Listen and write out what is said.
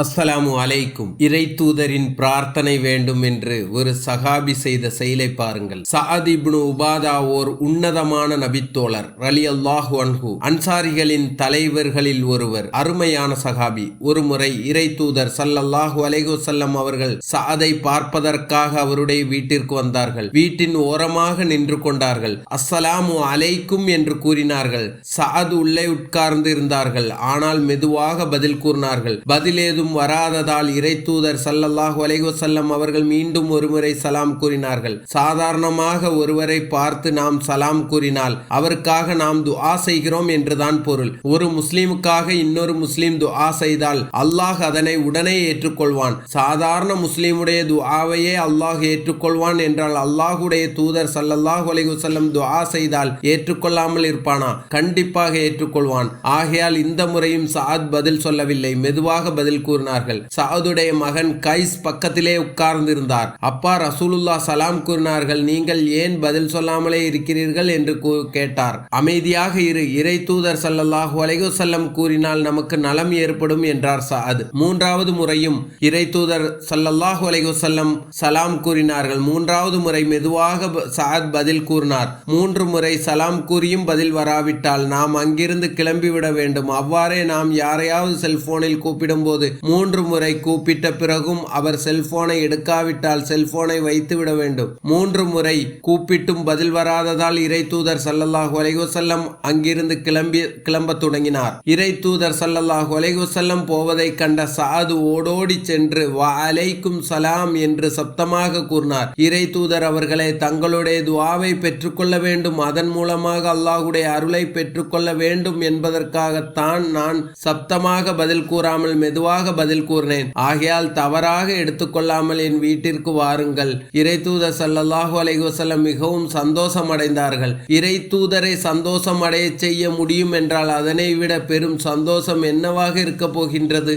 அஸ்ஸலாமு அலைக்கும். இறை தூதரின் பிரார்த்தனை வேண்டும் என்று ஒரு சகாபி செய்த செயலை பாருங்கள். சஅத் உபாதா ஓர் உன்னதமான நபித்தோழர் ரலி அல்லாஹு அன்ஹு. அன்சாரிகளின் தலைவர்களில் ஒருவர் அருமையான சகாபி ஒரு முறை இறை தூதர் சல்லல்லாஹு அலைஹு செல்லம் அவர்கள் சஅதை பார்ப்பதற்காக அவருடைய வீட்டிற்கு வந்தார்கள். வீட்டின் ஓரமாக நின்று கொண்டார்கள். அஸ்ஸலாமு அலைக்கும் என்று கூறினார்கள். சஅத் உள்ளே உட்கார்ந்து இருந்தார்கள். ஆனால் மெதுவாக பதில் கூறினார்கள். பதிலேது ஏதும் வராததால் இறை தூதர் சல்லல்லாஹு அவர்கள் மீண்டும் ஒருமுறை சலாம் கூறினார்கள். சாதாரணமாக ஒருவரை பார்த்து நாம் சலாம் கூறினால் அவருக்காக நாம் துஆ செய்கிறோம் என்றுதான் பொருள். ஒரு முஸ்லிமுக்காக இன்னொரு முஸ்லீம் துஆ செய்தால் அல்லாஹ் அதனை உடனே ஏற்றுக்கொள்வான். சாதாரண முஸ்லிமுடைய துஆவையே அல்லாஹ் ஏற்றுக்கொள்வான் என்றால் அல்லாஹுடைய தூதர் சல்லல்லாஹு அலைஹி துஆ செய்தால் ஏற்றுக்கொள்ளாமல் இருப்பானா? கண்டிப்பாக ஏற்றுக்கொள்வான். ஆகையால் இந்த முறையும் சாத் பதில் சொல்லவில்லை. மெதுவாக பதில் கூறினார்கள். சாதுடைய மகன் கைஸ் பக்கத்திலே உட்கார்ந்திருந்தார். அப்பா ரசூலுல்லா சலாம் கூறினார்கள் நீங்கள் ஏன் பதில் சொல்லாமலே இருக்கிறீர்கள்? என்று கேட்டார். அமைதியாக இரு இறை தூதர் சல்லல்லாஹு அலைகுசல்லம் கூறினால் நமக்கு நலம் ஏற்படும் என்றார் சாத் மூன்றாவது முறையும் இறை தூதர் சல்லல்லாஹு அலைகுசல்லம் சலாம் கூறினார்கள். மூன்றாவது முறை மெதுவாக சாத் பதில் கூறினார். மூன்று முறை சலாம் கூறியும் பதில் வராவிட்டால் நாம் அங்கிருந்து கிளம்பிவிட வேண்டும். அவ்வாறே நாம் யாரையாவது செல்போனில் கூப்பிடும்போது மூன்று முறை கூப்பிட்ட பிறகும் அவர் செல்போனை எடுக்காவிட்டால் செல்போனை வைத்துவிட வேண்டும். மூன்று முறை கூப்பிட்டும் பதில் வராததால் இறை தூதர் சல்லல்லாஹு அலைவசல்லம் அங்கிருந்து கிளம்பி கிளம்ப தொடங்கினார். இறை தூதர் சல்லல்லாஹு அலைவசல்லம் போவதை கண்ட சாது ஓடோடி சென்று வ அலைக்கும் சலாம் என்று சப்தமாக கூறினார். இறை தூதர் அவர்களை தங்களுடைய துவாவை பெற்றுக்கொள்ள வேண்டும். அதன் மூலமாக அல்லாஹுடைய அருளை பெற்றுக்கொள்ள வேண்டும் என்பதற்காகத்தான் நான் சப்தமாக பதில் கூறாமல் மெதுவாக பதில் கூறினேன். ஆகையால் தவறாக எடுத்துக்கொள்ளாமல் என் வீட்டிற்கு வாருங்கள். இறை தூதர் சல்லல்லாஹு அலைஹி மிகவும் சந்தோஷம் அடைந்தார்கள் இறை தூதரை சந்தோஷம் அடைய செய்ய முடியும் என்றால் அதனை விட பெரும் சந்தோஷம் என்னவாக இருக்க போகின்றது?